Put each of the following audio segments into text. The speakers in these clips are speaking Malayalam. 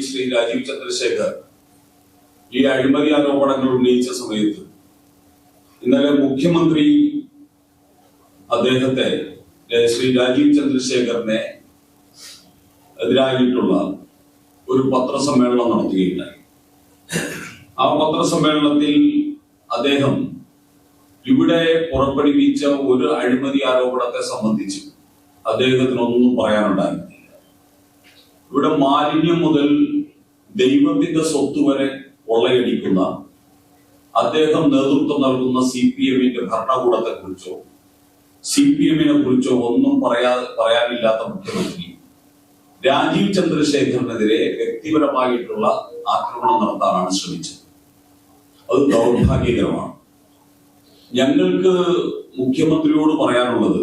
ശ്രീ രാജീവ് ചന്ദ്രശേഖർ ഈ അഴിമതി ആരോപണങ്ങൾ ഉന്നയിച്ച സമയത്ത് ഇന്നലെ മുഖ്യമന്ത്രി അദ്ദേഹത്തെ ശ്രീ രാജീവ് ചന്ദ്രശേഖറിനെ എതിരായിട്ടുള്ള ഒരു പത്രസമ്മേളനം നടത്തുകയുണ്ടായി. ആ പത്രസമ്മേളനത്തിൽ അദ്ദേഹം ഇവിടെ പുറപ്പെടുവിച്ച ഒരു അഴിമതി ആരോപണത്തെ സംബന്ധിച്ച് അദ്ദേഹത്തിനൊന്നും പറയാനുണ്ടായിരുന്നില്ല ഇവിടെ മാലിന്യം മുതൽ ദൈവത്തിന്റെ സ്വത്ത് വരെ കൊള്ളയടിക്കുന്ന അദ്ദേഹം നേതൃത്വം നൽകുന്ന സി പി എമ്മിന്റെ ഭരണകൂടത്തെ കുറിച്ചോ സി പി എമ്മിനെ കുറിച്ചോ ഒന്നും പറയാ പറയാനില്ലാത്ത മുഖ്യമന്ത്രി രാജീവ് ചന്ദ്രശേഖരനെതിരെ വ്യക്തിപരമായിട്ടുള്ള ആക്രമണം നടത്താനാണ് ശ്രമിച്ചത്. അത് ദൗർഭാഗ്യകരമാണ്. ഞങ്ങൾക്ക് മുഖ്യമന്ത്രിയോട് പറയാനുള്ളത്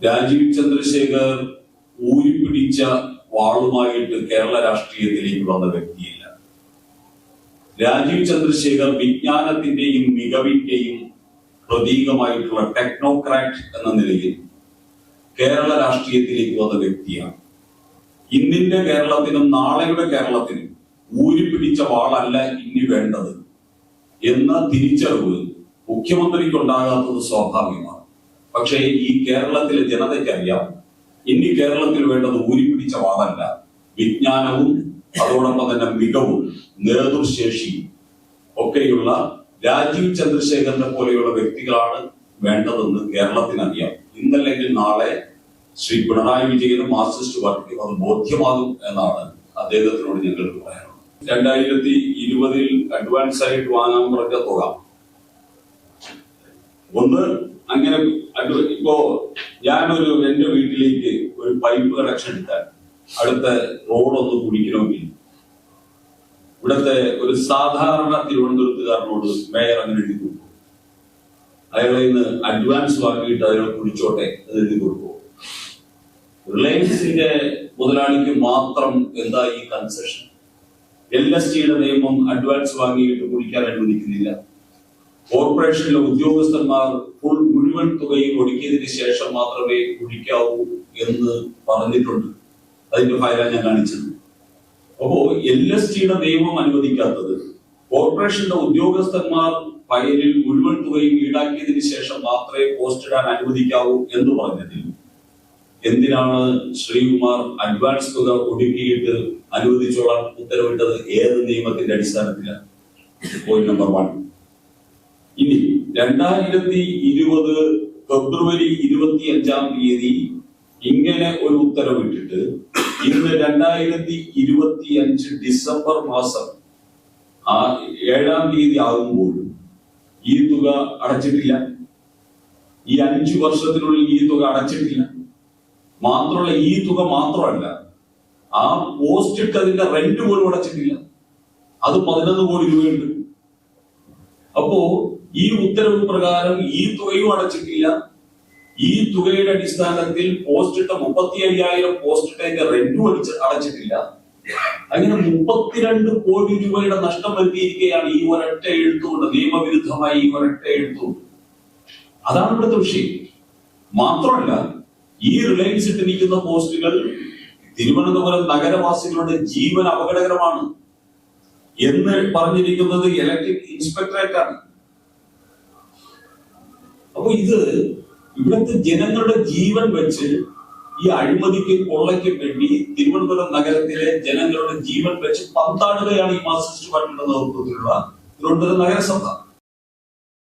രാജീവ് ചന്ദ്രശേഖർ ഊരിപ്പിടിച്ച വാളുമായിട്ട് കേരള രാഷ്ട്രീയത്തിലേക്ക് വന്ന വ്യക്തിയില്ല. രാജീവ് ചന്ദ്രശേഖർ വിജ്ഞാനത്തിന്റെയും മികവിന്റെയും പ്രതീകമായിട്ടുള്ള ടെക്നോക്രാറ്റ് എന്ന നിലയിൽ കേരള രാഷ്ട്രീയത്തിലേക്ക് വന്ന വ്യക്തിയാണ്. ഇന്നിന്റെ കേരളത്തിനും നാളെയുടെ കേരളത്തിനും ഊരിപ്പിടിച്ച വാളല്ല ഇനി വേണ്ടത് എന്ന തിരിച്ചറിവ് മുഖ്യമന്ത്രിക്ക് ഉണ്ടാകാത്തത് സ്വാഭാവികമാണ്. പക്ഷേ ഈ കേരളത്തിലെ ജനതയ്ക്ക് അറിയാം ഇനി കേരളത്തിൽ വേണ്ടത് ഊരിപ്പിടിച്ച വാദമല്ല. വിജ്ഞാനവും അതോടൊപ്പം തന്നെ മികവും നേതൃശേഷിയും ഒക്കെയുള്ള രാജീവ് ചന്ദ്രശേഖരനെ പോലെയുള്ള വ്യക്തികളാണ് വേണ്ടതെന്ന് കേരളത്തിനറിയാം. ഇന്നല്ലെങ്കിൽ നാളെ ശ്രീ പിണറായി വിജയനും മാർക്സിസ്റ്റ് പാർട്ടിക്കും അത് ബോധ്യമാകും എന്നാണ് അദ്ദേഹത്തിനോട് ഞങ്ങൾക്ക് പറയാനുള്ളത്. രണ്ടായിരത്തി ഇരുപതിൽ അഡ്വാൻസ് ആയിട്ട് വാങ്ങാൻ പറഞ്ഞ തുക. ഒന്ന് അങ്ങനെ ഇപ്പോ ഞാനൊരു എന്റെ വീട്ടിലേക്ക് ഒരു പൈപ്പ് കണക്ഷൻ എടുത്താൽ അടുത്ത റോഡ് ഒന്ന് കുടിക്കണമെങ്കിൽ ഇവിടുത്തെ ഒരു സാധാരണ തിരുവനന്തപുരത്തുകാരനോട് മേയർ അങ്ങനെ എഴുതി കൊടുക്കും. അയാളെ ഇന്ന് അഡ്വാൻസ് വാങ്ങിയിട്ട് അതിനെ കുടിച്ചോട്ടെ എന്ന് എഴുതി കൊടുക്കും. റിലയൻസിന്റെ മുതലാളിക്ക് മാത്രം എന്താ ഈ കൺസെഷൻ എൽ എസ് ടിയുടെ നിയമം അഡ്വാൻസ് വാങ്ങിയിട്ട് കുടിക്കാൻ അനുവദിക്കുന്നില്ല. കോർപ്പറേഷനിലെ ഉദ്യോഗസ്ഥന്മാർ ഫുൾ മുഴുവൻ തുകയും ഒടുക്കിയതിന് ശേഷം മാത്രമേ കുടിക്കാവൂ എന്ന് പറഞ്ഞിട്ടുണ്ട്. അതിന്റെ ഫയലാണ് ഞാൻ കാണിച്ചത്. അപ്പോ എൽ എസ് ടിയുടെ നിയമം അനുവദിക്കാത്തത് കോർപ്പറേഷന്റെ ഉദ്യോഗസ്ഥന്മാർ ഫയലിൽ മുഴുവൻ തുകയും ഈടാക്കിയതിന് ശേഷം മാത്രമേ പോസ്റ്റ് ഇടാൻ അനുവദിക്കാവൂ എന്ന് പറഞ്ഞതിൽ എന്തിനാണ് ശ്രീകുമാർ അഡ്വാൻസ് തുക ഒടുക്കിയിട്ട് അനുവദിച്ചോളാൻ ഉത്തരവിട്ടത്? ഏത് നിയമത്തിന്റെ അടിസ്ഥാനത്തിലാണ്? പോയിന്റ് നമ്പർ വൺ ഇനി രണ്ടായിരത്തി ഇരുപത് ഫെബ്രുവരി ഇരുപത്തി അഞ്ചാം തീയതി ഇങ്ങനെ ഒരു ഉത്തരവിട്ടിട്ട് ഇന്ന് രണ്ടായിരത്തി ഇരുപത്തി അഞ്ച് ഡിസംബർ മാസം ആ ഏഴാം തീയതി ആകുമ്പോഴും ഈ തുക അടച്ചിട്ടില്ല. ഈ അഞ്ചു വർഷത്തിനുള്ളിൽ ഈ തുക അടച്ചിട്ടില്ല. മാത്രമല്ല ഈ തുക മാത്രമല്ല ആ പോസ്റ്റ് ഇട്ടതിന്റെ റെന്റ് പോലും അടച്ചിട്ടില്ല. അത് പതിനൊന്ന് കോടി രൂപയുണ്ട്. അപ്പോ ഈ ഉത്തരവ് പ്രകാരം ഈ തുകയും അടച്ചിട്ടില്ല. ഈ തുകയുടെ അടിസ്ഥാനത്തിൽ പോസ്റ്റ് ഇട്ട മുപ്പത്തി അയ്യായിരം പോസ്റ്റ് ഇട്ടതിന്റെ റെന്റും അടിച്ച് അടച്ചിട്ടില്ല. അങ്ങനെ മുപ്പത്തിരണ്ട് കോടി രൂപയുടെ നഷ്ടം വരുത്തിയിരിക്കുകയാണ് ഈ ഒരൊറ്റ എഴുത്തുകൊണ്ട് നിയമവിരുദ്ധമായി ഈ ഒരൊറ്റ എഴുത്തുകൊണ്ട്. അതാണ് ഇവിടുത്തെ വിഷയം. മാത്രമല്ല ഈ റിലയൻസ് ഇട്ടിരിക്കുന്ന പോസ്റ്റുകൾ തിരുവനന്തപുരം നഗരവാസികളുടെ ജീവൻ അപകടകരമാണ് എന്ന് പറഞ്ഞിരിക്കുന്നത് ഇലക്ട്രിക് ഇൻസ്പെക്ടറേറ്റ് ആണ് അപ്പൊ ഇത് ഇവിടുത്തെ ജനങ്ങളുടെ ജീവൻ വെച്ച് ഈ അഴിമതിക്കും കൊള്ളയ്ക്കും വേണ്ടി തിരുവനന്തപുരം നഗരത്തിലെ ജനങ്ങളുടെ ജീവൻ വെച്ച് പന്താടുകയാണ് ഈ മാസിസ്റ്റ് പാർട്ടിയുടെ നേതൃത്വത്തിലുള്ള തിരുവനന്തപുരം നഗരസഭ.